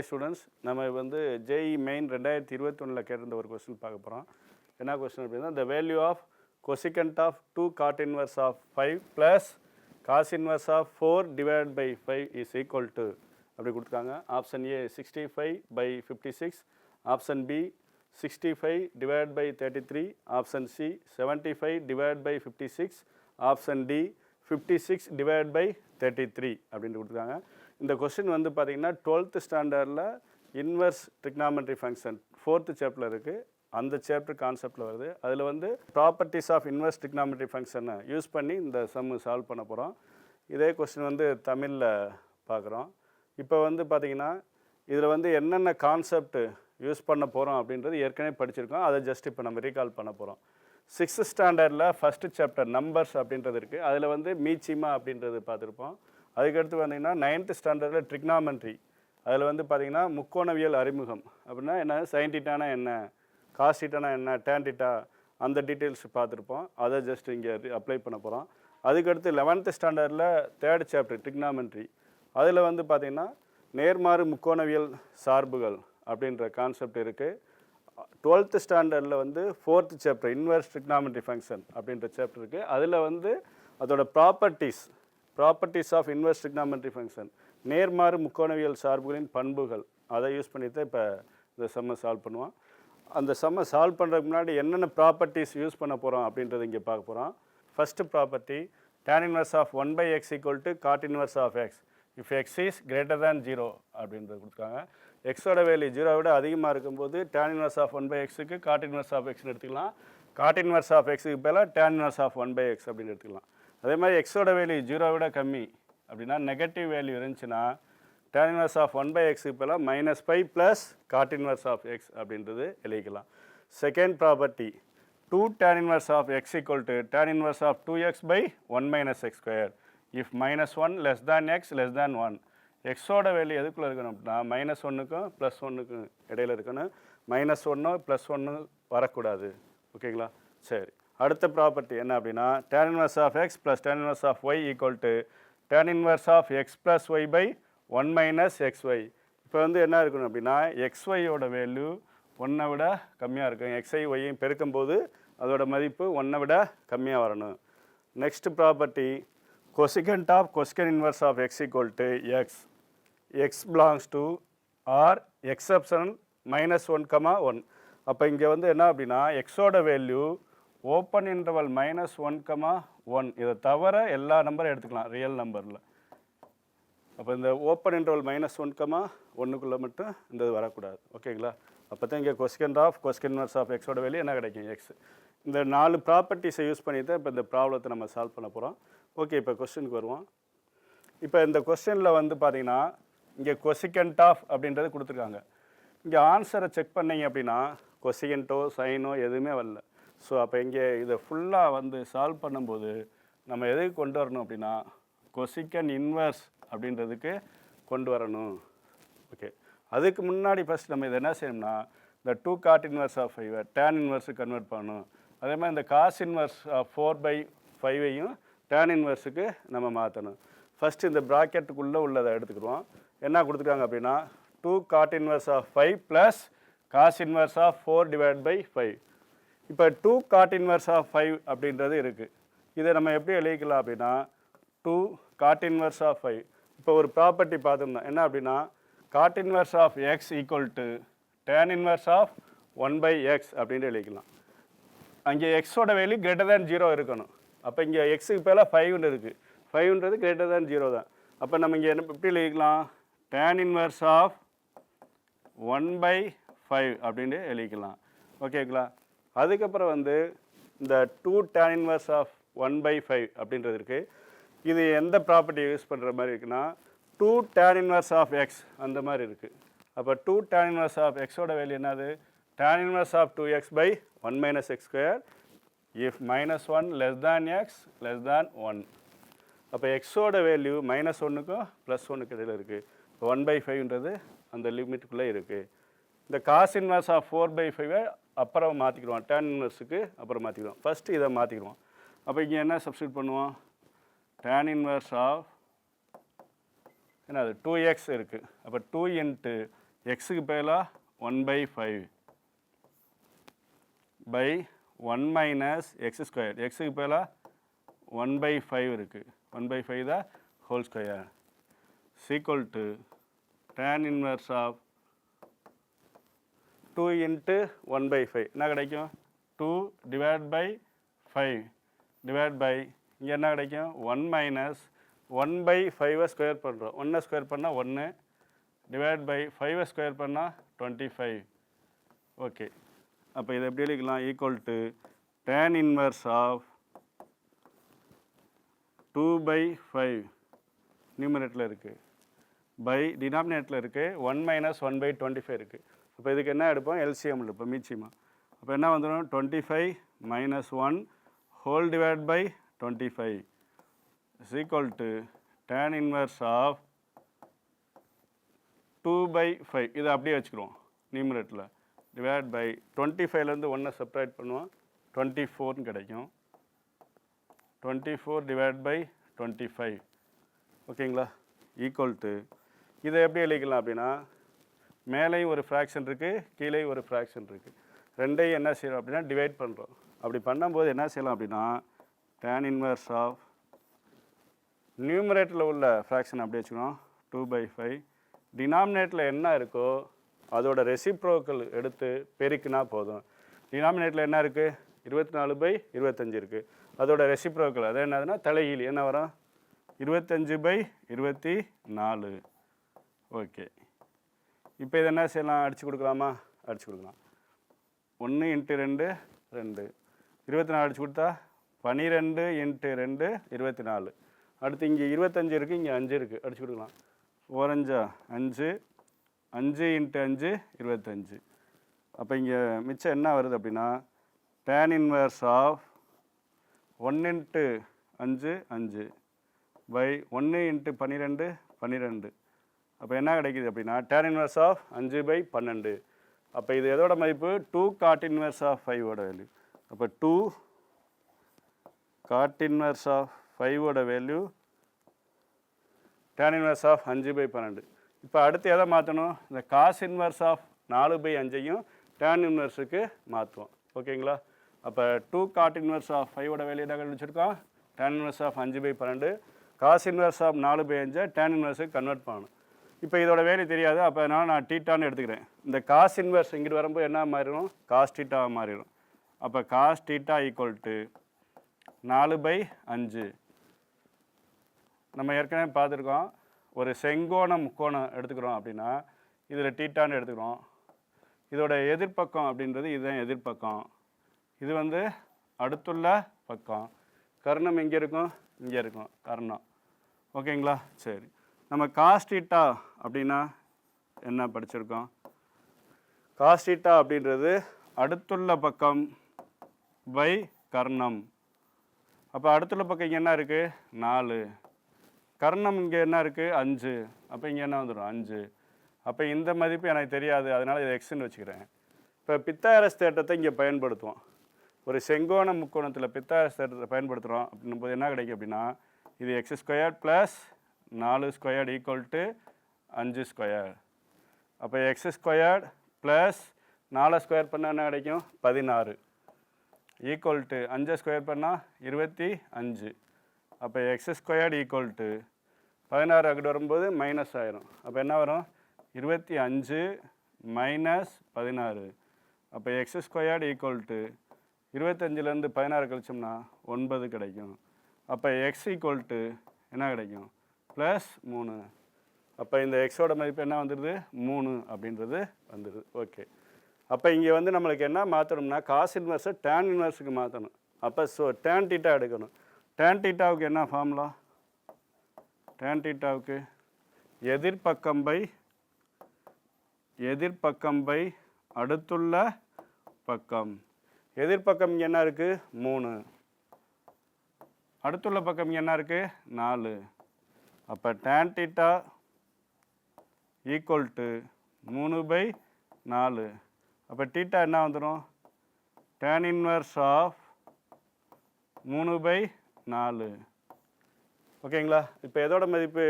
Hi students நம்ம வந்து JE main ரெண்டாயிரத்தி இருபத்தொன்னில் கேட்டிருந்த ஒரு கொஸ்டின் பார்க்க போகிறோம் என்ன கொஸ்டின் அப்படின்னா the value of cosecant of two cot inverse of five plus cos inverse of four divide by five is equal to அப்படி கொடுத்துருக்காங்க. Option A sixty five by fifty six option B sixty five divide by thirty three option C seventy five divide by fifty six option D fifty six divide by thirty three அப்படின்ட்டு கொடுத்துருக்காங்க. இந்த question வந்து பார்த்தீங்கன்னா twelfth ஸ்டாண்டர்டில் inverse trigonometry function fourth சாப்டரில் இருக்குது அந்த chapter கான்செப்டில் வருது. அதில் வந்து ப்ராப்பர்ட்டிஸ் ஆஃப் இன்வர்ஸ் ட்ரிக்னாமெட்ரி ஃபங்க்ஷனை யூஸ் பண்ணி இந்த சம்மு சால்வ் பண்ண போகிறோம் இதே கொஸ்டின் வந்து தமிழில் பார்க்குறோம் இப்போ வந்து பார்த்திங்கன்னா இதில் வந்து என்னென்ன கான்செப்ட் யூஸ் பண்ண போகிறோம் அப்படின்றது ஏற்கனவே படிச்சிருக்கோம். அதை ஜஸ்ட் இப்போ நம்ம ரீகால் பண்ண போகிறோம் சிக்ஸ்த் ஸ்டாண்டர்டில் ஃபஸ்ட்டு சாப்டர் நம்பர்ஸ் அப்படின்றது இருக்குது அதில் வந்து மீச்சிமா அப்படின்றது பார்த்துருப்போம். அதுக்கடுத்து பார்த்தீங்கன்னா நைன்த்து ஸ்டாண்டர்டில் ட்ரிக்னாமெண்ட்ரி அதில் வந்து பார்த்தீங்கன்னா முக்கோணவியல் அறிமுகம். அப்படின்னா என்ன? சயின்டிட்டானா என்ன? காஸ்டிட்டானா என்ன? டேண்டிட்டா அந்த டீட்டெயில்ஸ் பார்த்துருப்போம். அதை ஜஸ்ட் இங்கே அப்ளை பண்ண போகிறோம் அதுக்கடுத்து லெவன்த்து ஸ்டாண்டர்டில் தேர்ட் சாப்டர் ட்ரிக்னாமெண்ட்ரி அதில் வந்து பார்த்திங்கன்னா நேர்மாறு முக்கோணவியல் சார்புகள் அப்படின்ற கான்செப்ட் இருக்குது டுவெல்த்து ஸ்டாண்டர்டில் வந்து fourth chapter inverse trigonometry function அப்படின்ற சாப்டர் இருக்குது அதில் வந்து அதோட ப்ராப்பர்ட்டிஸ் ப்ராப்பர்ட்டிஸ் ஆஃப் இன்வெஸ்ட் டிக்னாமெண்ட்ரி ஃபங்க்ஷன் நேர்மாறு முக்கோணவியல் சார்புகளின் பண்புகள். அதை யூஸ் பண்ணி தான் இப்போ இந்த செம்மை சால்வ் பண்ணுவோம். அந்த செம்மை சால்வ் பண்ணுறதுக்கு முன்னாடி என்னென்ன ப்ராப்பர்ட்டிஸ் யூஸ் பண்ண போகிறோம் அப்படின்றத இங்கே பார்க்க போகிறோம் first property tan inverse of one by x equal to cot inverse of x if x is greater than zero அப்படின்றது கொடுத்துருக்காங்க. எக்ஸோட வேல்யூ ஜீரோ விட அதிகமாக இருக்கும்போது tan inverse of one by எக்ஸுக்கு காட் இன்வர்ஸ் ஆஃப் எக்ஸ்னு எடுத்துக்கலாம். காட் இன்வர்ஸ் ஆஃப் எக்ஸுக்கு பதிலாக tan inverse of one by x அப்படின்னு எடுத்துக்கலாம். அதே மாதிரி எக்ஸோட வேல்யூ ஜீரோ விட கம்மி அப்படின்னா நெகட்டிவ் வேல்யூ இருந்துச்சுன்னா tan inverse of one by எக்ஸுக்கு பதிலாக minus five plus cot inverse of x அப்படின்றது எழுதிக்கலாம். Second property two tan inverse of x equal to tan inverse of two x by one minus x square if minus one less than x less than one எக்ஸோட value எதுக்குள்ளே இருக்கணும் அப்படின்னா minus ஒன்றுக்கும் plus ஒன்றுக்கும் இடையில இருக்கணும். Minus ஒன்று plus ஒன்று வரக்கூடாது. ஓகேங்களா சரி. அடுத்த ப்ராப்பர்ட்டி என்ன அப்படின்னா tan inverse of x plus tan inverse of y equal to tan inverse of x plus y by one minus x y இப்போ வந்து என்ன இருக்கணும் அப்படின்னா எக்ஸ் ஒய்யோட வேல்யூ ஒன்றை விட கம்மியாக இருக்கும் எக்ஸ்ஐ ஒய்யும் பெருக்கும்போது அதோட மதிப்பு ஒன்றை விட கம்மியாக வரணும். Next property cosecant of cosecant inverse of x equal to x x belongs to R exception minus one comma one அப்போ இங்கே வந்து என்ன அப்படின்னா எக்ஸோட value open interval minus one comma one இதை தவிர எல்லா நம்பரும் எடுத்துக்கலாம் ரியல் நம்பரில் அப்போ இந்த open interval minus one comma ஒன்றுக்குள்ளே மட்டும் இந்த இது வரக்கூடாது. ஓகேங்களா அப்போ தான் இங்கே cosecant of cosecant inverse of எக்ஸோட வெளியே என்ன கிடைக்கும்? எக்ஸ் இந்த நாலு ப்ராப்பர்ட்டிஸை யூஸ் பண்ணி தான் இப்போ இந்த ப்ராப்ளத்தை நம்ம சால்வ் பண்ண போகிறோம் ஓகே இப்போ கொஸ்டினுக்கு வருவோம். இப்போ இந்த கொஸ்டினில் வந்து பார்த்தீங்கன்னா இங்கே கொசிகண்ட் ஆஃப் அப்படின்றது கொடுத்துருக்காங்க. இங்கே ஆன்சரை செக் பண்ணீங்க அப்படின்னா கொசிகண்ட்டோ சைனோ எதுவுமே வரல. ஸோ அப்போ இங்கே இதை ஃபுல்லாக வந்து சால்வ் பண்ணும்போது நம்ம எதுக்கு கொண்டு வரணும் அப்படின்னா கொசிக்கன் இன்வர்ஸ் அப்படின்றதுக்கு கொண்டு வரணும். ஓகே அதுக்கு முன்னாடி ஃபஸ்ட் நம்ம இதை என்ன செய்யணும்னா இந்த two cot inverse of five tan இன்வர்ஸுக்கு convert பண்ணணும். அதே மாதிரி இந்த cos inverse of four by ஃபைவையும் tan இன்வர்ஸுக்கு நம்ம மாற்றணும் ஃபஸ்ட்டு இந்த ப்ராக்கெட்டுக்குள்ளே உள்ளதை எடுத்துக்கிடுவோம். என்ன கொடுத்துருக்காங்க அப்படின்னா two cot inverse of five plus cos inverse of four divide by five இப்போ two cot inverse of five அப்படின்றது இருக்குது இதை நம்ம எப்படி எழுதிக்கலாம் அப்படின்னா two cot inverse of five இப்போ ஒரு ப்ராப்பர்ட்டி பார்த்துருந்தோம். என்ன அப்படின்னா cot inverse of x equal to tan inverse of one by x அப்படின்ட்டு எழுதிக்கலாம். அங்கே எக்ஸோட வேல்யூ கிரேட்டர் தேன் ஜீரோ இருக்கணும். அப்போ இங்கே எக்ஸுக்கு பேரில் ஃபைவ்னு இருக்குது ஃபைவ்ன்றது கிரேட்டர் தேன் ஜீரோ தான். அப்போ நம்ம இங்கே என்ன எப்படி எழுதிக்கலாம்? Tan inverse of one by five அப்படின்ட்டு எழுதிக்கலாம். ஓகேங்களா அதுக்கப்புறம் வந்து இந்த two tan inverse of one by five அப்படின்றது இருக்குது இது எந்த ப்ராப்பர்ட்டி யூஸ் பண்ணுற மாதிரி இருக்குன்னா two tan inverse of x அந்த மாதிரி இருக்குது அப்போ டூ டேன் இன்வர்ஸ் ஆஃப் எக்ஸோட வேல்யூ என்னது? Tan inverse of two x by one minus x square if minus one less than x less than one அப்போ எக்ஸோட வேல்யூ மைனஸ் ஒன்றுக்கும் plus ஒன்றுக்கு இடையில் இருக்குது இப்போ ஒன் பை ஃபைவ்ன்றது அந்த லிமிட்டுக்குள்ளே இருக்குது இந்த cos inverse of four by ஃபைவை அப்புறம் மாற்றிக்கிடுவோம் டேன் இன்வர்ஸுக்கு அப்புறம் மாற்றிக்கிடுவோம் ஃபஸ்ட்டு இதை மாற்றிக்கிடுவோம் அப்போ இங்கே என்ன சப்ஸ்டியூட் பண்ணுவோம்? டேன் இன்வர்ஸ் ஆஃப் என்ன அது டூ எக்ஸ் இருக்குது அப்போ டூ இன்ட்டு எக்ஸுக்கு பதிலாக one by five by one minus x square எக்ஸுக்கு பதிலாக ஒன் பை ஃபைவ் இருக்குது ஒன் பை ஃபைவ் தான் whole square equal to tan inverse of two into one by five என்ன கிடைக்கும்? Two divide by five divide by இங்கே என்ன கிடைக்கும்? One minus one by ஃபைவை ஸ்கொயர் பண்ணுறோம் ஒன்றை ஸ்கொயர் பண்ணால் ஒன்று டிவைட் பை ஃபைவை ஸ்கொயர் பண்ணால் டுவெண்ட்டி ஃபைவ் ஓகே அப்போ இதை எப்படி எழுதிக்கலாம்? Equal to tan inverse of two by five நியூமரேட்டில் இருக்குது பை டினாமினேட்டில் இருக்குது one minus one by twenty five இருக்குது அப்போ இதுக்கு என்ன எடுப்போம்? எல்சிஎம் எடுப்போம் மீச்சியமாக அப்போ என்ன வந்துடும் twenty five minus one whole divide by twenty five is equal to tan inverse of two by five இதை அப்படியே வச்சுக்கிறோம் நியூமரேட்டில் டிவைட் பை டுவெண்ட்டி ஃபைவ்லேருந்து ஒன்றை செப்பரேட் பண்ணுவோம். டுவெண்ட்டி ஃபோர்னு கிடைக்கும். Twenty four divide by twenty five ஓகேங்களா ஈக்குவல் டு இதை எப்படி எழுதிக்கலாம் அப்படின்னா மேலேயும் ஒரு ஃப்ராக்ஷன் இருக்குது கீழே ஒரு ஃப்ராக்ஷன் இருக்குது ரெண்டையும் என்ன செய்யணும் அப்படின்னா டிவைட் பண்ணுறோம் அப்படி பண்ணும்போது என்ன செய்யலாம் அப்படின்னா டேன் இன்வர்ஸ் ஆஃப் நியூமரேட்டில் உள்ள ஃப்ராக்ஷன் அப்படி வச்சுக்கணும். டூ பை ஃபைவ் டினாமினேட்டில் என்ன இருக்கோ அதோட ரெசிப்ரோக்கல் எடுத்து பெருக்கினா போதும். டினாமினேட்டில் என்ன இருக்குது இருபத்தி நாலு பை இருபத்தஞ்சு இருக்குது அதோட ரெசிப்ரோக்கல் அது என்னதுன்னா தலைகீழ். என்ன வரும்? இருபத்தஞ்சு பை இருபத்தி நாலு ஓகே இப்போ இதை என்ன செய்யலாம்? அடிச்சு கொடுக்கலாமா? அடிச்சு கொடுக்கலாம். ஒன்று இன்ட்டு ரெண்டு ரெண்டு. இருபத்தி நாலு அடிச்சு கொடுத்தா பன்னிரெண்டு இன்ட்டு ரெண்டு இருபத்தி நாலு. அடுத்து இங்கே இருபத்தஞ்சு இருக்குது இங்கே அஞ்சு இருக்குது அடிச்சு கொடுக்கலாம். ஓரஞ்சா அஞ்சு அஞ்சு இன்ட்டு அஞ்சு இருபத்தஞ்சு. அப்போ இங்கே மிச்சம் என்ன வருது அப்படின்னா tan inverse of one into அஞ்சு அஞ்சு. பை ஒன்று இன்ட்டு பன்னிரெண்டு பன்னிரெண்டு அப்போ என்ன கிடைக்குது அப்படின்னா டேன் இன்வர்ஸ் ஆஃப் அஞ்சு பை பன்னெண்டு. அப்போ இது எதோட மதிப்பு? டூ காட் இன்வர்ஸ் ஆஃப் ஃபைவோட வேல்யூ அப்போ டூ காட் இன்வர்ஸ் ஆஃப் ஃபைவோட வேல்யூ டேன் இன்வர்ஸ் ஆஃப் அஞ்சு பை பன்னெண்டு. இப்போ அடுத்து எதை மாற்றணும் இந்த காஸ் இன்வர்ஸ் ஆஃப் நாலு பை அஞ்சையும் டேன் இன்வர்ஸுக்கு மாற்றுவோம் ஓகேங்களா? அப்போ டூ காட் இன்வர்ஸ் ஆஃப் ஃபைவோட வேல்யூ தான் கண்டுபிடிச்சிருக்கோம்? டேன் இன்வர்ஸ் ஆஃப் அஞ்சு பை பன்னெண்டு. காஸ் இன்வர்ஸ் ஆஃப் நாலு பை அஞ்சை டேன் இன்வர்ஸுக்கு கன்வெர்ட் பண்ணணும். இப்போ இதோட வேலை தெரியாது. அப்போ அதனால் நான் டீட்டான்னு எடுத்துக்கிறேன். இந்த காஸ் இன்வெர்ஸ் இங்கிட்டு வரும்போது என்ன மாறிடும்? காஸ் டீட்டாவாக மாறிடும். அப்போ காஸ் டீட்டா ஈக்குவல் டு நாலு பை அஞ்சு. நம்ம ஏற்கனவே பார்த்துருக்கோம். ஒரு செங்கோண முக்கோணம் எடுத்துக்கிறோம் அப்படின்னா இதில் டீட்டான்னு எடுத்துக்கிறோம். இதோட எதிர்ப்பக்கம் அப்படின்றது இதுதான் எதிர்ப்பக்கம். இது வந்து அடுத்துள்ள பக்கம். கர்ணம் எங்கே இருக்கும் இங்கே இருக்கும். கர்ணம். ஓகேங்களா? சரி. நம்ம காஸ்டீட்டா அப்படின்னா என்ன படிச்சிருக்கோம்? காஸ்டீட்டா அப்படின்றது அடுத்துள்ள பக்கம் பை கர்ணம். அப்போ அடுத்துள்ள பக்கம் இங்கே என்ன இருக்குது நாலு. கர்ணம் இங்கே என்ன இருக்குது அஞ்சு. அப்போ இங்கே என்ன வந்துடும் அஞ்சு. அப்போ இந்த மதிப்பு எனக்கு தெரியாது. அதனால் இதை எக்ஸ்ன்னு வச்சுக்கிறேன். இப்போ பித்தாரஸ் தேட்டத்தை இங்கே பயன்படுத்துவோம். ஒரு செங்கோண முக்கோணத்தில் பித்தாரஸ் தேட்டத்தை பயன்படுத்துகிறோம் அப்படின்னும் போது என்ன கிடைக்கும் அப்படின்னா இது எக்ஸ் ஸ்கொயர் ப்ளஸ் நாலு ஸ்கொயர்டு ஈக்குவல் டு அஞ்சு ஸ்கொயர் அப்போ எக்ஸ் ஸ்கொயர்டு ப்ளஸ் நாலு ஸ்கொயர் பண்ணால் என்ன கிடைக்கும்? பதினாறு. ஈக்குவல் டு அஞ்சு ஸ்கொயர் பண்ணால் இருபத்தி அஞ்சு. அப்போ எக்ஸ் ஸ்கொயர்டு ஈக்குவல் டு பதினாறு அங்கிட்டு வரும்போது மைனஸ் ஆயிரும். அப்போ என்ன வரும்? இருபத்தி அஞ்சு மைனஸ் பதினாறு. அப்போ எக்ஸ் ஸ்கொயர்டு ஈக்குவல் டு இருபத்தஞ்சிலேருந்து பதினாறு கழிச்சோம்னா ஒன்பது கிடைக்கும். அப்போ எக்ஸ் ஈக்குவல் டு என்ன கிடைக்கும்? ப்ளஸ் மூணு. அப்போ இந்த எக்ஸோட மதிப்பு என்ன வந்துடுது மூணு அப்படின்றது வந்துடுது ஓகே அப்போ இங்கே வந்து நம்மளுக்கு என்ன மாற்றணும்னா காசு இன்வெர்ஸை டேன் இன்வெர்ஸுக்கு மாற்றணும் அப்போ ஸோ டேன் டீட்டா எடுக்கணும். டேன் டீட்டாவுக்கு என்ன ஃபார்முலா டேன் டீட்டாவுக்கு எதிர்பக்கம் பை எதிர்பக்கம் பை அடுத்துள்ள பக்கம். எதிர்பக்கம் இங்கே என்ன இருக்குது மூணு. அடுத்துள்ள பக்கம் இங்கே என்ன இருக்குது நாலு. அப்போ டேன் டீட்டா ஈக்குவல் டு மூணு பை நாலு. அப்போ டீட்டா என்ன வந்துடும் டேன் இன்வர்ஸ் ஆஃப் மூணு பை நாலு. ஓகேங்களா இப்போ எதோட மதிப்பு?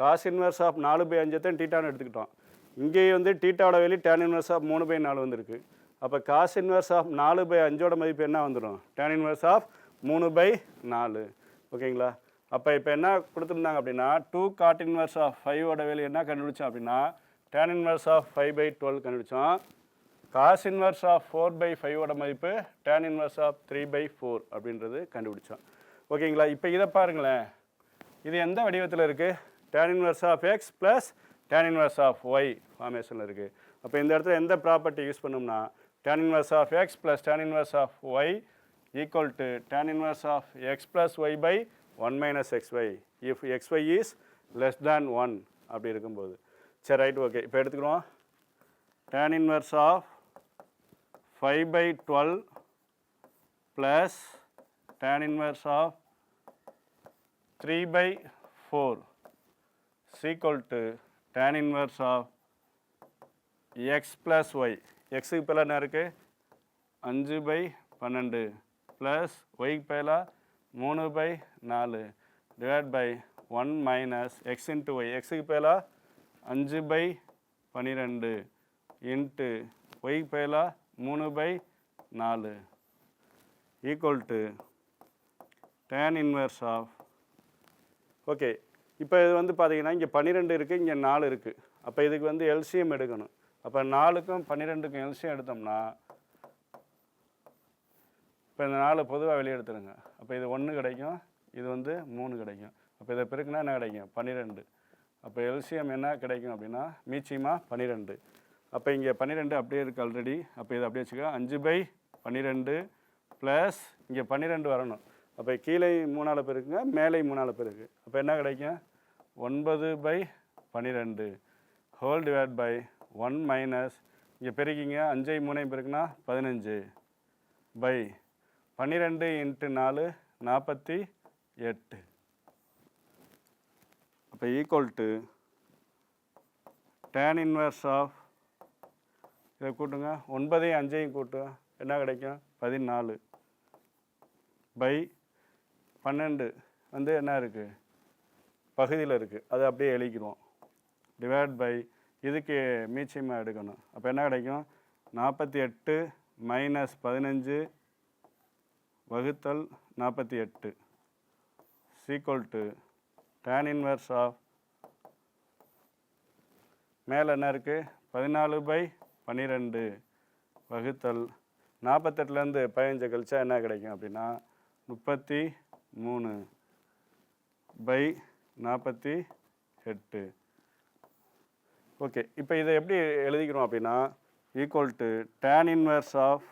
காசு இன்வர்ஸ் ஆஃப் நாலு பை அஞ்சு தான் டீட்டான்னு எடுத்துக்கிட்டோம். இங்கேயும் வந்து டீட்டாவோட வெளி டேன் இன்வர்ஸ் ஆஃப் மூணு பை நாலு வந்திருக்கு. அப்போ காசு இன்வர்ஸ் ஆஃப் நாலு பை அஞ்சோட மதிப்பு என்ன வந்துடும் டேன் இன்வர்ஸ் ஆஃப் மூணு பை நாலு. ஓகேங்களா அப்போ இப்போ என்ன கொடுத்துருந்தாங்க அப்படின்னா டூ காட் இன்வர்ஸ் ஆஃப் ஃபைவோட வேல்யூ என்ன கண்டுபிடிச்சோம் அப்படின்னா tan inverse of five by twelve கண்டுபிடிச்சோம். Cos inverse of four by ஃபைவோட மதிப்பு tan inverse of three by four அப்படின்றது கண்டுபிடிச்சோம். ஓகேங்களா இப்போ இதை பாருங்களேன். இது எந்த வடிவத்தில் இருக்குது tan inverse of x plus tan inverse of y ஃபார்மேஷனில் இருக்குது அப்போ இந்த இடத்துல எந்த ப்ராப்பர்ட்டி யூஸ் பண்ணோம்னா tan inverse of x plus tan inverse of y equal to tan inverse of x plus y by one minus x y if x y is less than one அப்படி இருக்கும்போது. சரி right okay இப்போ எடுத்துக்கிறோம். Tan inverse of five by twelve plus tan inverse of three by four equal to tan inverse of x plus y எக்ஸுக்கு பேலாக என்ன இருக்குது அஞ்சு பை பன்னெண்டு ப்ளஸ் ஒய்க்கு பேலாக மூணு பை நாலு divide by one minus x into y எக்ஸுக்கு பேல அஞ்சு பை பன்னிரெண்டு இன்ட்டு ஒய் பேலா மூணு பை நாலு. Equal to tan inverse of okay இப்போ இது வந்து பார்த்தீங்கன்னா இங்கே பன்னிரெண்டு இருக்குது இங்கே நாலு இருக்குது அப்போ இதுக்கு வந்து எல்சிஎம் எடுக்கணும். அப்போ நாலுக்கும் பன்னிரெண்டுக்கும் எல்சிஎம் எடுத்தோம்னா இப்போ இந்த நாலு பொதுவாக வெளியெடுத்துருங்க அப்போ இது ஒன்று கிடைக்கும் இது வந்து மூணு கிடைக்கும். அப்போ இதை பெருக்குனா என்ன கிடைக்கும்? பன்னிரெண்டு. அப்போ எல்சிஎம் என்ன கிடைக்கும் அப்படின்னா மீச்சியமாக பன்னிரெண்டு. அப்போ இங்கே பன்னிரெண்டு அப்படியே இருக்குது ஆல்ரெடி அப்போ இதை அப்படியே வச்சுக்கோ அஞ்சு பை பன்னிரெண்டு ப்ளஸ் இங்கே பன்னிரெண்டு வரணும். அப்போ கீழே மூணால் பெருக்குங்க மேலே மூணால் பெருக்கு. அப்போ என்ன கிடைக்கும்? ஒன்பது பை பன்னிரெண்டு. Whole divide by one minus இங்கே பெருக்கிங்க. அஞ்சை மூணையும் பெருக்குன்னா பதினஞ்சு பை பன்னிரெண்டு இன்ட்டு நாலு நாற்பத்தி எட்டு. அப்போ equal to tan inverse of இதை கூட்டுங்க. ஒன்பதையும் அஞ்சையும் கூட்டு என்ன கிடைக்கும்? பதினாலு. பை பன்னெண்டு வந்து என்ன இருக்குது பகுதியில் இருக்குது அதை அப்படியே எழுதிக்கிடுவோம். டிவைட் பை இதுக்கு மீச்சியமாக எடுக்கணும். அப்போ என்ன கிடைக்கும்? நாற்பத்தி எட்டு மைனஸ் பதினஞ்சு வகுத்தல் நாற்பத்தி எட்டு. Equal to tan inverse of மேலே என்ன இருக்குது பதினாலு பை பன்னிரெண்டு வகுத்தல் நாற்பத்தெட்டுலேருந்து பதினஞ்சு கழிச்சா என்ன கிடைக்கும் அப்படின்னா முப்பத்தி மூணு பை நாற்பத்தி எட்டு. ஓகே இப்போ இதை எப்படி எழுதிக்கிறோம் அப்படின்னா equal to tan inverse of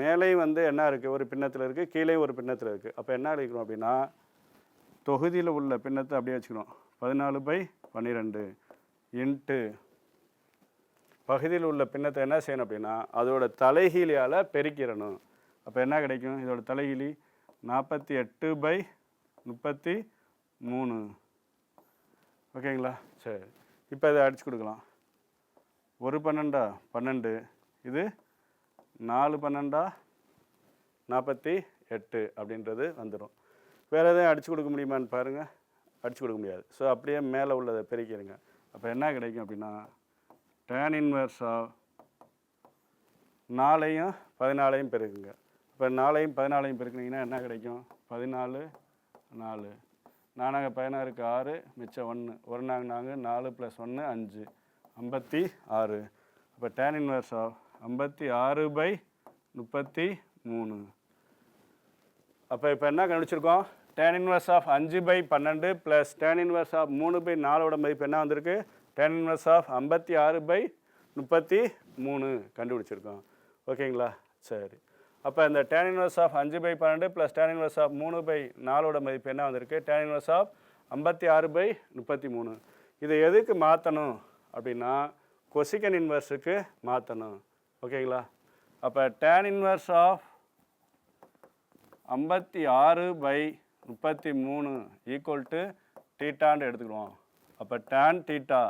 மேலேயும் வந்து என்ன இருக்குது ஒரு பின்னத்தில் இருக்குது கீழே ஒரு பின்னத்தில் இருக்குது அப்போ என்ன எழுதிக்கிறோம் அப்படின்னா தொகுதியில் உள்ள பின்னத்தை அப்படியே வச்சுக்கணும் பதினாலு பை பன்னிரெண்டு இன்ட்டு பகுதியில் உள்ள பின்னத்தை என்ன செய்யணும் அப்படின்னா அதோட தலைகீழியால் பெருக்கிடணும். அப்போ என்ன கிடைக்கும்? இதோட தலைகீழி நாற்பத்தி எட்டு பை முப்பத்தி மூணு. ஓகேங்களா? சரி. இப்போ இதை அடிச்சு கொடுக்கலாம். ஒரு பன்னெண்டா? பன்னெண்டு. இது நாலு பன்னெண்டா? நாற்பத்தி எட்டு அப்படின்றது வந்துடும் வேறு எதையும் அடித்து கொடுக்க முடியுமான்னு பாருங்கள் அடித்து கொடுக்க முடியாது. ஸோ அப்படியே மேலே உள்ளதை பெருக்கிடுங்க. அப்போ என்ன கிடைக்கும் அப்படின்னா டேன் இன்வர்ஸ் ஆஃப் நாலையும் பதினாலையும் பெருக்குங்க. இப்போ நாலையும் பதினாலையும் பெருக்குனீங்கன்னா என்ன கிடைக்கும்? பதினாலு நாலு. நானாக பதினாறுக்கு ஆறு மிச்சம் ஒன்று ஒரு நாங்கள் நாங்கள் நாலு ப்ளஸ் ஒன்று அஞ்சு. ஐம்பத்தி ஆறு. அப்போ டேன் இன்வர்ஸ் ஆஃப் ஐம்பத்தி ஆறு பை முப்பத்தி மூணு. அப்போ இப்போ என்ன கண்டுபிடிச்சிருக்கோம்? டேன் இன்வர்ஸ் ஆஃப் அஞ்சு பை பன்னெண்டு ப்ளஸ் டேன் இன்வர்ஸ் ஆஃப் மூணு பை நாலோட மதிப்பு என்ன வந்திருக்கு? டேன் இன்வர்ஸ் ஆஃப் ஐம்பத்தி ஆறு பை முப்பத்தி மூணு கண்டுபிடிச்சிருக்கோம். ஓகேங்களா? சரி. அப்போ இந்த டேன் இன்வர்ஸ் ஆஃப் அஞ்சு பை பன்னெண்டு ப்ளஸ் டேன் இன்வர்ஸ் ஆஃப் மூணு பை நாலோட மதிப்பு என்ன வந்திருக்கு? டேன் இன்வர்ஸ் ஆஃப் ஐம்பத்தி ஆறு பை முப்பத்தி மூணு. இதை எதுக்கு மாற்றணும் அப்படின்னா கொசிகன் இன்வர்ஸுக்கு மாற்றணும் ஓகேங்களா? அப்போ டேன் இன்வர்ஸ் ஆஃப் ஐம்பத்தி ஆறு பை முப்பத்தி மூணு ஈக்குவல் டு டீட்டான்னு எடுத்துக்கிடுவோம். அப்போ டேன் டீட்டா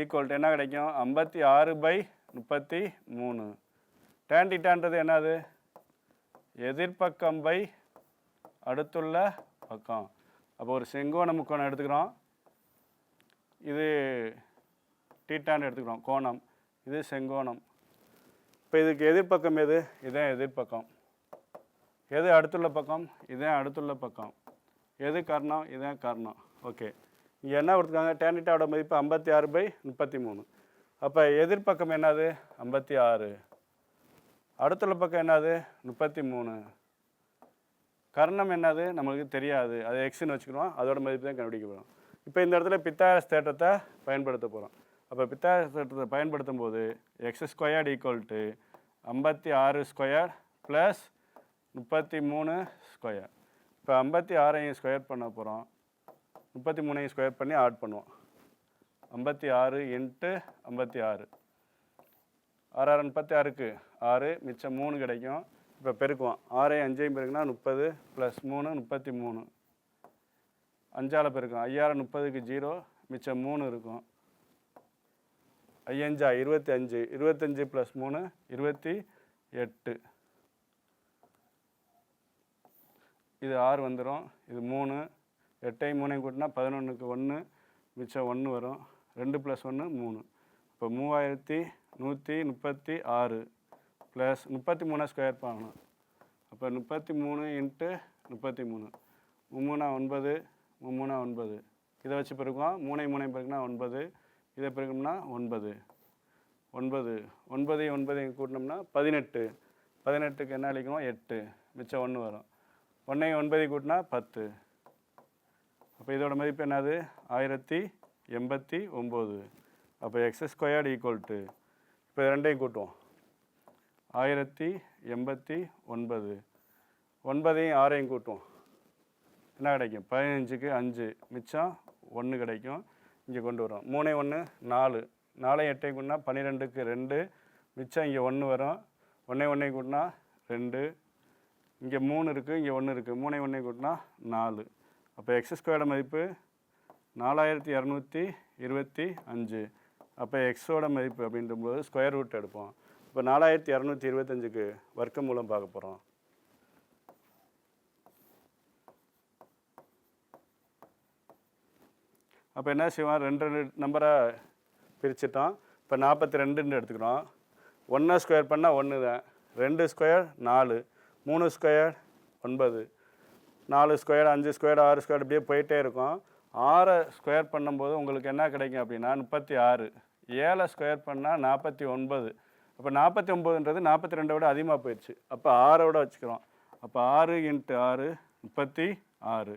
ஈக்குவல் டு என்ன கிடைக்கும்? ஐம்பத்தி ஆறு பை முப்பத்தி மூணு. டேன் டீட்டான்றது என்னது? எதிர்பக்கம் பை அடுத்துள்ள பக்கம். அப்போ ஒரு செங்கோண முக்கோணம் எடுத்துக்கிறோம். இது டீட்டான்னு எடுத்துக்கிறோம் கோணம். இது செங்கோணம். இப்போ இதுக்கு எதிர்ப்பக்கம் எது? இதான் எதிர்ப்பக்கம். எது அடுத்துள்ள பக்கம்? இதான் அடுத்துள்ள பக்கம். எது காரணம்? இதான் காரணம். ஓகே. இங்கே என்ன கொடுத்துருக்காங்க? டேனிட்டாவோட மதிப்பு ஐம்பத்தி ஆறு பை முப்பத்தி மூணு. அப்போ எதிர்ப்பக்கம் என்னது? ஐம்பத்தி ஆறு. அடுத்துள்ள பக்கம் என்னது? முப்பத்தி மூணு. கர்ணம் என்னது? நம்மளுக்கு தெரியாது. அது எக்ஸ்னு வச்சுக்கிறோம். அதோட மதிப்பு தான் கண்டுபிடிக்க போகிறோம் இப்போ இந்த இடத்துல பித்தாரஸ் தேட்டத்தை பயன்படுத்த போகிறோம் அப்போ பித்தா தேட்டத்தை பயன்படுத்தும் போது எக்ஸ் ஸ்கொயர்ட் ஈக்குவல் டு ஐம்பத்தி ஆறு ஸ்கொயர் ப்ளஸ் முப்பத்தி மூணு ஸ்கொயர் இப்போ ஐம்பத்தி ஆறையும் ஸ்கொயர் பண்ண போகிறோம் முப்பத்தி மூணையும் ஸ்கொயர் பண்ணி ஆட் பண்ணுவோம். ஐம்பத்தி ஆறு இன்ட்டு ஐம்பத்தி ஆறு. ஆறு ஆறு முப்பத்தி ஆறுக்கு ஆறு மிச்சம் மூணு கிடைக்கும். இப்போ பெருக்குவோம். ஆறையும் அஞ்சையும் பெருக்குனா முப்பது ப்ளஸ் மூணு முப்பத்தி மூணு. அஞ்சால் பெருக்கும் ஐயாயிரம் முப்பதுக்கு ஜீரோ மிச்சம் மூணு இருக்கும். ஐயஞ்சா இருபத்தி அஞ்சு இருபத்தஞ்சு ப்ளஸ் மூணு இருபத்தி எட்டு. இது ஆறு வந்துடும் இது மூணு எட்டையும் மூணையும் கூட்டினா பதினொன்றுக்கு ஒன்று மிச்சம் ஒன்று வரும். ரெண்டு ப்ளஸ் ஒன்று மூணு. இப்போ மூவாயிரத்தி நூற்றி முப்பத்தி ஆறு ப்ளஸ் முப்பத்தி மூணு ஸ்கொயர் பண்ணணும். அப்போ முப்பத்தி மூணு இன்ட்டு முப்பத்தி மூணு. மூணா ஒன்பது மூணா ஒன்பது. இதை வச்சு பெருக்குவோம். மூணை மூணை பிறகுனா ஒன்பது. இதை பிறகும்னா ஒன்பது. ஒன்பது. ஒன்பதையும் ஒன்பதையும் கூட்டினோம்னா பதினெட்டு. பதினெட்டுக்கு என்ன அழிக்கணும் எட்டு. மிச்சம் ஒன்று வரும். ஒன்றையும் ஒன்பதையும் கூட்டினா பத்து. அப்போ இதோட மதிப்பு என்னது? ஆயிரத்தி எண்பத்தி ஒம்பது. அப்போ எக்ஸ் ஸ்கொயர்டு ஈக்குவல் டு இப்போ ரெண்டையும் கூட்டுவோம். ஆயிரத்தி எண்பத்தி ஒன்பது. ஒன்பதையும் ஆறையும் கூட்டுவோம். என்ன கிடைக்கும்? பதினஞ்சுக்கு அஞ்சு. மிச்சம் ஒன்று கிடைக்கும். இங்கே கொண்டு வரும். மூணே ஒன்று நாலு. நாலே எட்டை கூட்டினா பன்னிரெண்டுக்கு ரெண்டு. மிச்சம் இங்கே ஒன்று வரும். ஒன்றே ஒன்றையும் கூட்டினா ரெண்டு. இங்கே மூணு இருக்குது இங்கே ஒன்று இருக்குது மூணே ஒன்றே கூட்டினா நாலு. அப்போ எக்ஸ் ஸ்கொயர்டு மதிப்பு நாலாயிரத்தி இரநூத்தி இருபத்தி அஞ்சு. அப்போ எக்ஸோட மதிப்பு அப்படின்றபோது ஸ்கொயர் ரூட் எடுப்போம். இப்போ நாலாயிரத்தி இரநூத்தி இருபத்தஞ்சுக்கு வர்க்க மூலம் பார்க்க போகிறோம் அப்போ என்ன செய்வோம் ரெண்டு ரெண்டு நம்பரை பிரிச்சிட்டோம் இப்போ நாற்பத்தி ரெண்டுன்னு எடுத்துக்கிறோம். ஒன்றை ஸ்கொயர் பண்ணால் ஒன்று தான். ரெண்டு ஸ்கொயர் நாலு. மூணு ஸ்கொயர் ஒன்பது. நாலு ஸ்கொயர் அஞ்சு ஸ்கொயர் ஆறு ஸ்கொயர் இப்படியே போயிட்டே இருக்கும். ஆறை ஸ்கொயர் பண்ணும்போது உங்களுக்கு என்ன கிடைக்கும் அப்படின்னா முப்பத்தி ஆறு. ஏழை ஸ்கொயர் பண்ணால் நாற்பத்தி ஒன்பது. அப்போ நாற்பத்தி ஒம்பதுன்றது நாற்பத்தி ரெண்டை விட அதிகமாக போயிடுச்சு. அப்போ ஆறோட வச்சுக்கிறோம். அப்போ ஆறு இன்ட்டு ஆறு முப்பத்தி ஆறு.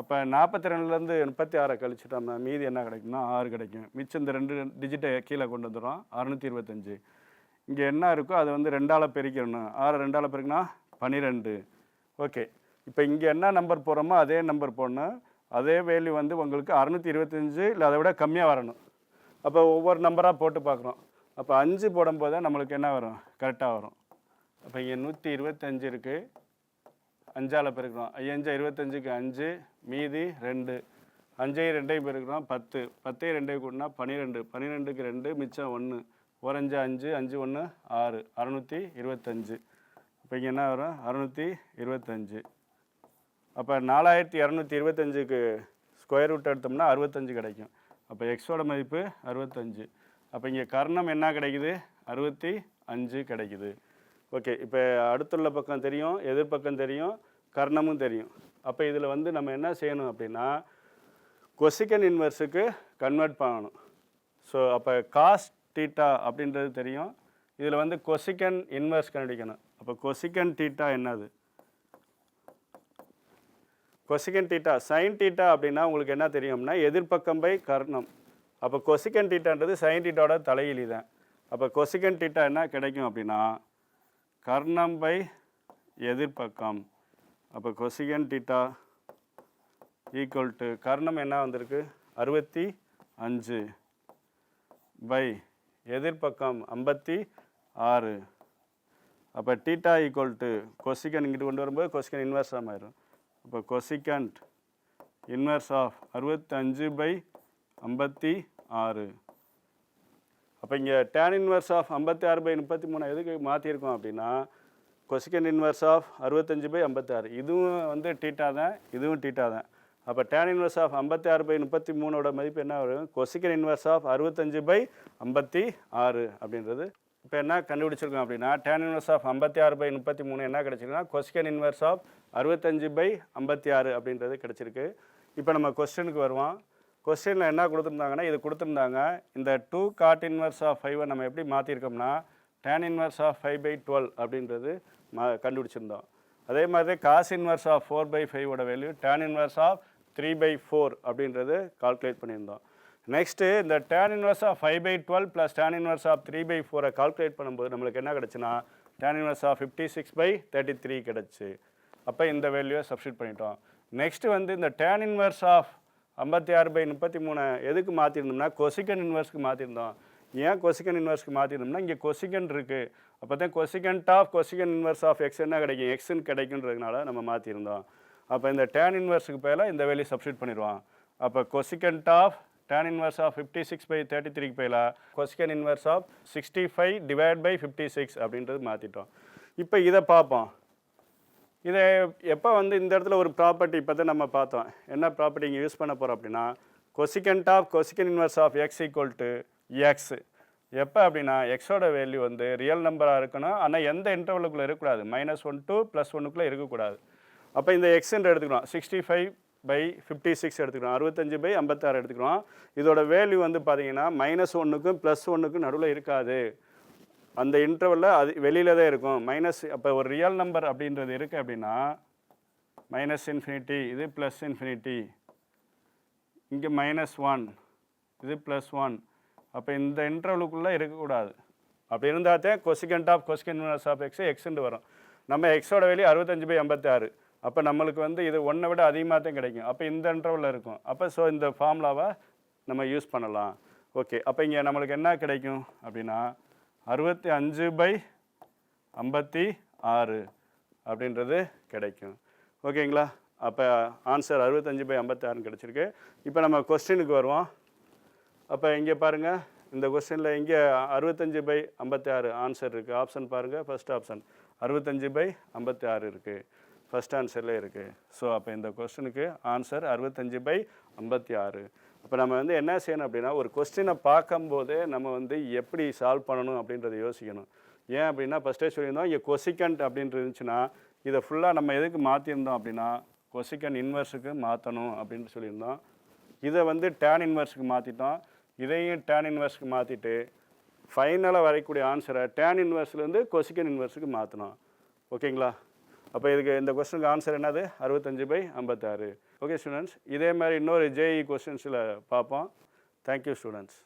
அப்போ நாற்பத்தி ரெண்டுலேருந்து முப்பத்தி ஆறை கழிச்சிட்டோம்னா மீதி என்ன கிடைக்கும்னா ஆறு கிடைக்கும். மிச்சம் இந்த ரெண்டு டிஜிட்டை கீழே கொண்டு வந்துடும் அறநூற்றி இருபத்தஞ்சி. இங்கே என்ன இருக்கோ அதை வந்து ரெண்டால் பெருக்கணும் ஆறு ரெண்டால் பெருக்கினா பன்னிரெண்டு ஓகே. இப்போ இங்கே என்ன நம்பர் போகிறோமோ அதே நம்பர் போடணும். அதே வேல்யூ வந்து உங்களுக்கு அறுநூற்றி இருபத்தஞ்சு இல்லை அதை விட கம்மியாக வரணும். அப்போ ஒவ்வொரு நம்பராக போட்டு பார்க்குறோம். அப்போ அஞ்சு போடும்போது தான் நம்மளுக்கு என்ன வரும்? கரெக்டாக வரும். அப்போ இங்கே நூற்றி இருபத்தஞ்சு இருக்குது அஞ்சால் பெருக்கிறோம். ஐயஞ்சா இருபத்தஞ்சுக்கு அஞ்சு மீதி ரெண்டு. அஞ்சையும் ரெண்டையும் பெருக்கிறோம் பத்து. பத்தையும் ரெண்டையும் கூட்டினா பன்னிரெண்டு பன்னிரெண்டுக்கு ரெண்டு மிச்சம் ஒன்று ஓரஞ்சு அஞ்சு அஞ்சு ஒன்று ஆறு. அறநூற்றி இருபத்தஞ்சு. இப்போ இங்கே என்ன வரும்? அறநூற்றி இருபத்தஞ்சு. அப்போ நாலாயிரத்தி இரநூத்தி இருபத்தஞ்சுக்கு ஸ்கொயர் ரூட் எடுத்தோம்னா அறுபத்தஞ்சு கிடைக்கும். அப்போ எக்ஸோட மதிப்பு அறுபத்தஞ்சு. அப்போ இங்கே கர்ணம் என்ன கிடைக்குது? அறுபத்தி அஞ்சு கிடைக்குது. ஓகே இப்போ அடுத்துள்ள பக்கம் தெரியும் எதிர்பக்கம் தெரியும் கர்ணமும் தெரியும். அப்போ இதில் வந்து நம்ம என்ன செய்யணும் அப்படின்னா கொசிக்கன் இன்வர்ஸுக்கு கன்வெர்ட் பண்ணணும். ஸோ அப்போ காஸ் டீட்டா அப்படின்றது தெரியும். இதில் வந்து கொசிக்கன் இன்வர்ஸ் கண்டுபிடிக்கணும். அப்போ கொசிக்கன் டீட்டா என்னது? கொசிகன் டீட்டா சைன் டீட்டா அப்படின்னா உங்களுக்கு என்ன தெரியும்னா எதிர்ப்பக்கம் பை கர்ணம். அப்போ கொசிகன் டீட்டான்றது சைன் டீட்டாவோட தலையிலி தான். அப்போ கொசிகன் டீட்டா என்ன கிடைக்கும் அப்படின்னா கர்ணம் பை எதிர்பக்கம் அப்போ கொசிகன் டீட்டா ஈக்குவல் டு கர்ணம் என்ன வந்திருக்கு? அறுபத்தி அஞ்சு பை எதிர்பக்கம் ஐம்பத்தி ஆறு. அப்போ டீட்டா ஈக்குவல் டு கொசிகன் இங்கிட்டு கொண்டு வரும்போது கொசிகன் இன்வெர்ஸ் ஆகிடும் அப்போ கொசிகண்ட் இன்வெர்ஸ் ஆஃப் அறுபத்தஞ்சு பை ஐம்பத்தி ஆறு. அப்போ இங்கே டேன் இன்வர்ஸ் ஆஃப் ஐம்பத்தி ஆறு பை முப்பத்தி மூணு எதுக்கு மாற்றிருக்கோம் அப்படின்னா கொசிகன் இன்வர்ஸ் ஆஃப் அறுபத்தஞ்சு பை ஐம்பத்தாறு. இதுவும் வந்து டீட்டா தான் இதுவும் டீட்டா தான். அப்போ டேன் இன்வர்ஸ் ஆஃப் ஐம்பத்தி ஆறு பை முப்பத்தி மூணோட மதிப்பு என்ன வரும்? கொசிக்கன் இன்வர்ஸ் ஆஃப் அறுபத்தஞ்சு பை ஐம்பத்தி ஆறு அப்படின்றது. இப்போ என்ன கண்டுபிடிச்சிருக்கோம் அப்படின்னா டேன் இன்வர்ஸ் ஆஃப் ஐம்பத்தி ஆறு பை முப்பத்தி மூணு என்ன கிடச்சிருக்குன்னா கொசிக்கன் இன்வர்ஸ் ஆஃப் அறுபத்தஞ்சு பை ஐம்பத்தி ஆறு அப்படின்றது கிடச்சிருக்கு. இப்போ நம்ம கொஸ்டினுக்கு வருவோம். கொஸ்டினில் என்ன கொடுத்துருந்தாங்கன்னா இது கொடுத்துருந்தாங்க இந்த டூ காட் இன்வர்ஸ் ஆஃப் ஃபைவை நம்ம எப்படி மாற்றிருக்கோம்னா tan inverse of five by twelve அப்படின்றது மா கண்டுபிடிச்சிருந்தோம். அதே மாதிரி cos inverse of four by ஃபைவோட value tan inverse of three by four அப்படின்றது கால்குலேட் பண்ணியிருந்தோம். நெக்ஸ்ட்டு இந்த tan inverse of five by twelve plus tan inverse of three by ஃபோரை calculate பண்ணும்போது நம்மளுக்கு என்ன கிடச்சுன்னா tan inverse of fifty six by thirty three கிடச்சி. அப்போ இந்த வேல்யூவை சப்ஸ்டியூட் பண்ணிட்டோம். நெக்ஸ்ட்டு வந்து இந்த டேன் இன்வர்ஸ் ஆஃப் ஐம்பத்தி ஆறு பை முப்பத்தி மூணு எதுக்கு மாற்றிருந்தோம்னா கொசிக்கன் இன்வெர்ஸ்க்கு மாற்றிருந்தோம் ஏன் கொசிக்கன் இன்வர்ஸ்க்கு மாற்றிருந்தோம்னா இங்கே கொசிக்கன் இருக்குது அப்போ தான் cosecant of cosecant inverse of x என்ன கிடைக்கும்? எக்ஸ்ன்னு கிடைக்குன்றதுனால நம்ம மாற்றிருந்தோம் அப்போ இந்த டேன் இன்வெர்ஸுக்கு பதிலாக இந்த வேல்யூ சப்ஸ்டியூட் பண்ணிடுவோம். அப்போ cosecant of tan inverse of fifty six by thirty த்ரீக்கு பதிலாக cosecant inverse of sixty five divide by fifty six அப்படின்றது மாற்றிட்டோம் இப்போ இதை பார்ப்போம். இதை எப்போ வந்து இந்த இடத்துல ஒரு ப்ராப்பர்ட்டி இப்போ தான் நம்ம பார்த்தோம். என்ன ப்ராப்பர்ட்டி இங்கே யூஸ் பண்ண போகிறோம் அப்படின்னா cosecant of cosecant inverse of x equal to x எப்போ அப்படின்னா எக்ஸோட வேல்யூ வந்து ரியல் நம்பராக இருக்கணும். ஆனால் எந்த இன்டர்வலுக்குள்ளே இருக்கக்கூடாது. மைனஸ் ஒன் டூ ப்ளஸ் ஒன்றுக்குள்ளே இருக்கக்கூடாது. அப்போ இந்த எக்ஸ்ன்ற எடுத்துக்கிறோம். Sixty five by fifty six எடுத்துக்கிறோம். அறுபத்தஞ்சு பை ஐம்பத்தாறு எடுத்துக்கிறோம். இதோட வேல்யூ வந்து பார்த்தீங்கன்னா மைனஸ் ஒன்றுக்கும் ப்ளஸ் ஒன்றுக்கும் நடுவில் இருக்காது. அந்த இன்டர்வலில் அது வெளியில் தான் இருக்கும். மைனஸ் அப்போ ஒரு ரியல் நம்பர் அப்படின்றது இருக்குது அப்படின்னா மைனஸ் இன்ஃபினிட்டி இது ப்ளஸ் இன்ஃபினிட்டி இங்கே மைனஸ் ஒன் இது ப்ளஸ் ஒன் அப்போ இந்த இன்டர்வலுக்குள்ளே இருக்கக்கூடாது. அப்படி இருந்தால் தான் cosecant of cosecant inverse of x எக்ஸ்ன்னு வரும். நம்ம எக்ஸோட வெளியே அறுபத்தஞ்சு பை ஐம்பத்தி ஆறு அப்போ நம்மளுக்கு வந்து இது ஒன்றை விட அதிகமாக தான் கிடைக்கும். அப்போ இந்த இன்டர்வலில் இருக்கும். அப்போ ஸோ இந்த ஃபார்முலாவை நம்ம யூஸ் பண்ணலாம். ஓகே அப்போ இங்கே நம்மளுக்கு என்ன கிடைக்கும் அப்படின்னா அறுபத்தி அஞ்சு பை ஐம்பத்தி ஆறு அப்படின்றது கிடைக்கும். ஓகேங்களா? அப்போ ஆன்சர் அறுபத்தஞ்சு பை ஐம்பத்தி ஆறுன்னு கிடச்சிருக்கு. இப்போ நம்ம கொஸ்டினுக்கு வருவோம். அப்போ இங்கே பாருங்கள் இந்த கொஸ்டினில் இங்கே அறுபத்தஞ்சு பை ஐம்பத்தி ஆறு ஆன்சர் இருக்குது ஆப்ஷன் பாருங்கள் ஃபஸ்ட் ஆப்ஷன் அறுபத்தஞ்சு பை ஐம்பத்தி ஆறு இருக்குது ஃபஸ்ட் ஆன்சரில் இருக்குது ஸோ அப்போ இந்த கொஸ்டினுக்கு ஆன்சர் அறுபத்தஞ்சு பை ஐம்பத்தி ஆறு அப்போ நம்ம வந்து என்ன செய்யணும் அப்படின்னா ஒரு கொஸ்டினை பார்க்கும்போதே நம்ம வந்து எப்படி சால்வ் பண்ணணும் அப்படின்றத யோசிக்கணும். ஏன் அப்படின்னா ஃபஸ்ட்டே சொல்லியிருந்தோம் இங்கே கொசிக்கண்ட் அப்படின்ட்டு இருந்துச்சுன்னா இதை ஃபுல்லாக நம்ம எதுக்கு மாற்றியிருந்தோம் அப்படின்னா கொசிகன் இன்வர்ஸுக்கு மாற்றணும் அப்படின்னு சொல்லியிருந்தோம். இதை வந்து டேன் இன்வர்ஸுக்கு மாற்றிட்டோம் இதையும் டேன் இன்வர்ஸ்க்கு மாற்றிட்டு ஃபைனலாக வரைக்கூடிய ஆன்சரை டேன் இன்வர்ஸ்லேருந்து கொசிக்கன் இன்வர்ஸுக்கு மாற்றணும் ஓகேங்களா அப்போ இதுக்கு இந்த கொஸ்டினுக்கு ஆன்சர் என்னது? அறுபத்தஞ்சு பை ஐம்பத்தாறு. ஓகே ஸ்டூடெண்ட்ஸ் இதே மாதிரி இன்னொரு ஜேஇ கொஸ்டின்ஸில் பார்ப்போம். Thank you students